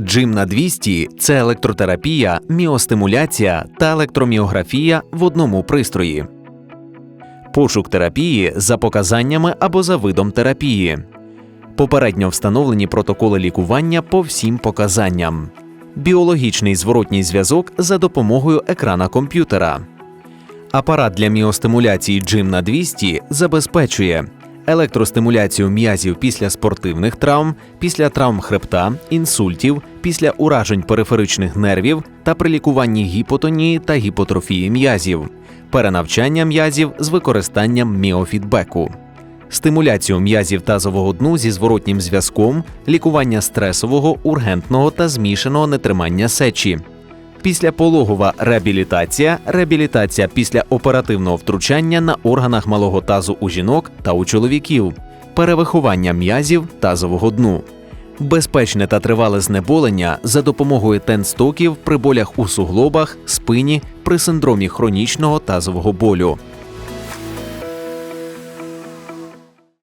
Джим на 200 – це електротерапія, міостимуляція та електроміографія в одному пристрої. Пошук терапії за показаннями або за видом терапії. Попередньо встановлені протоколи лікування по всім показанням. Біологічний зворотній зв'язок за допомогою екрана комп'ютера. Апарат для міостимуляції Джим на 200 забезпечує електростимуляцію м'язів після спортивних травм, після травм хребта, інсультів, після уражень периферичних нервів та при лікуванні гіпотонії та гіпотрофії м'язів, перенавчання м'язів з використанням міофідбеку. Стимуляцію м'язів тазового дну зі зворотнім зв'язком, лікування стресового, ургентного та змішаного нетримання сечі, Післяпологова реабілітація, реабілітація після оперативного втручання на органах малого тазу у жінок та у чоловіків, перевиховання м'язів тазового дну, безпечне та тривале знеболення за допомогою тенстоків при болях у суглобах, спині, при синдромі хронічного тазового болю,